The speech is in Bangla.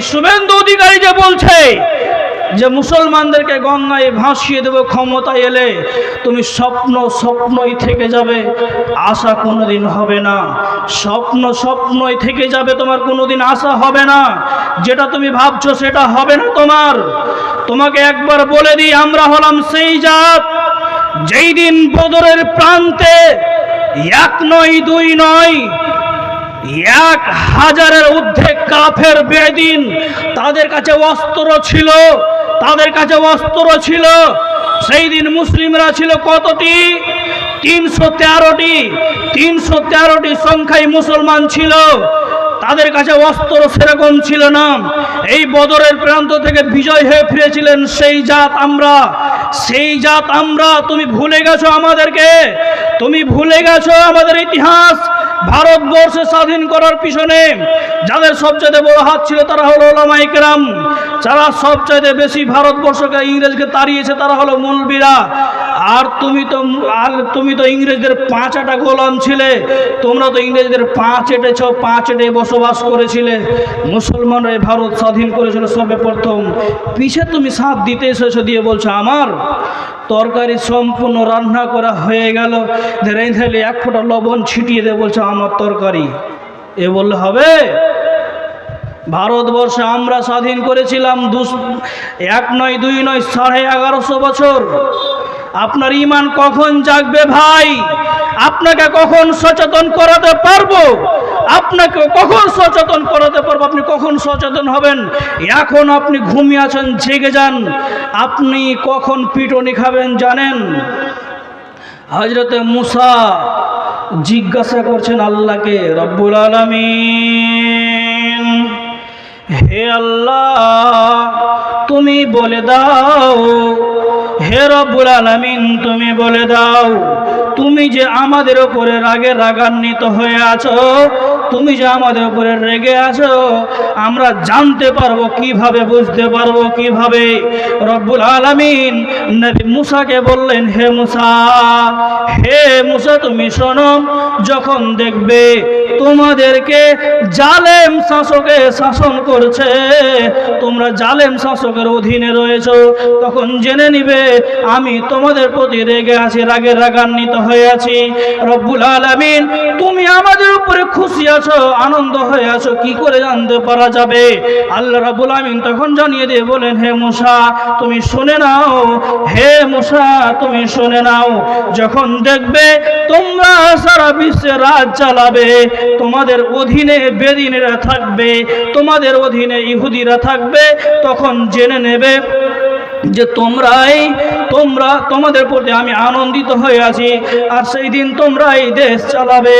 শুভেন্দু অধিকারী যে বলছে যে মুসলমানদেরকে গঙ্গায় ভাসিয়ে দেবো ক্ষমতা এলে তুমি স্বপ্ন স্বপ্নই থেকে যাবে, আশা কোনোদিন হবে না। স্বপ্ন স্বপ্নই থেকে যাবে, তোমার কোনোদিন আশা হবে না। যেটা তুমি ভাবছ সেটা হবে না তোমার। তোমাকে একবার বলে দিই, আমরা হলাম সেই জাত যেই দিন বদরের প্রান্তে এক নয়, দুই নয় এক হাজারের ঊর্ধ্বে কাফের বেদিন তাদের কাছে অস্ত্র ছিল, তাদের কাছে অস্ত্র ছিল। সেই দিন মুসলিমরা ছিল কতটি? তিনশো তেরোটি। তিনশো তেরোটি সংখ্যায় মুসলমান ছিল। তাদের কাছে অস্ত্র সেরকম ছিল না। এই বদরের প্রান্ত থেকে বিজয় হয়ে ফিরেছিলেন সেই জাত আমরা। সেই জাত আমরা। তুমি ভুলে গেছো আমাদেরকে? তুমি ভুলে গেছো আমাদের ইতিহাস? ভারতবর্ষে স্বাধীন করার পিছনে যাদের সবচেয়ে বড় হাত ছিল তারা হলো ওলামাইকরাম যারা সবচাইতে বেশি ভারতবর্ষকে ইংরেজকে তাড়িয়েছে তারা হলো মৌলবীরা। আর তুমি তো, আর তুমি তো ইংরেজদের পাঁচ আটা গোলাম ছিলে। তোমরা তো ইংরেজদের পাঁচ এটেছ, পাঁচ এটে বসবাস করেছিলে। মুসলমানরা ভারত স্বাধীন করেছিল সবে প্রথম। পিছে তুমি সাথ দিতে এসেছ দিয়ে বলছো, আমার তরকারি সম্পূর্ণ রান্না করা হয়ে গেল। রেঁধেলে এক ফোঁটা লবণ ছিটিয়ে দে বলছো, আমার তরকারি। এ বললে হবে? ভারতবর্ষে আমরা স্বাধীন করেছিলাম দুস, এক নয়, দুই নয়, সাড়ে এগারোশো বছর। আপনার ইমান কখন জাগবে ভাই? আপনাকে কখন সচেতন করাতে পারব? আপনাকে কখন সচেতন করাতে পারব? আপনি কখন সচেতন হবেন? এখন আপনি ঘুমিয়ে আছেন, জেগে যান। আপনি কখন পিটনি খাবেন জানেন? হজরতে মুসা জিজ্ঞাসা করছেন আল্লাহকে, রব্বুল আলমিন, হে আল্লাহ, তুমি বলে দাও হে রব্বুল আলমিন, তুমি বলে দাও, তুমি যে আমাদের ওপরে রাগে রাগান্বিত হয়ে আছো, তুমি যে আমাদের উপরে রেগে আছো, আমরা জানতে পারব, কীভাবে বুঝতে পারব, কীভাবে? রব্বুল আলামিন নবী মুসাকে বললেন, হে মুসা হে মুসা, তুমি শোনো, যখন দেখবে তোমাদেরকে জালেম শাসকে শাসন করছে তোমরা জালেম শাসকের অধীনে রয়েছ, তখন জেনে নিবে, আমি তোমাদের প্রতি রেগে আছি, রাগে রাগান্বিত হয়ে আছি। রব্বুল আলামিন, তুমি আমাদের উপরে খুশি আছো, আনন্দ হয়ে আছো, কি করে জানতে পারা যাবে? আল্লাহ রাব্বুল আলামিন তখন জানিয়ে দিয়ে বলেন, হে মুসা, তুমি শুনে নাও, হে মুসা, তুমি শুনে নাও, যখন দেখবে তোমরা সারা বিশ্বে রাজ চালাবে তোমাদের অধীনে বেদিনেরা থাকবে, তোমাদের অধীনে ইহুদিরা থাকবে তখন জেনে নেবে যে তোমরাই, তোমরা, তোমাদের প্রতি আমি আনন্দিত হয়ে আছি, আর সেই দিন তোমরাই দেশ চালাবে।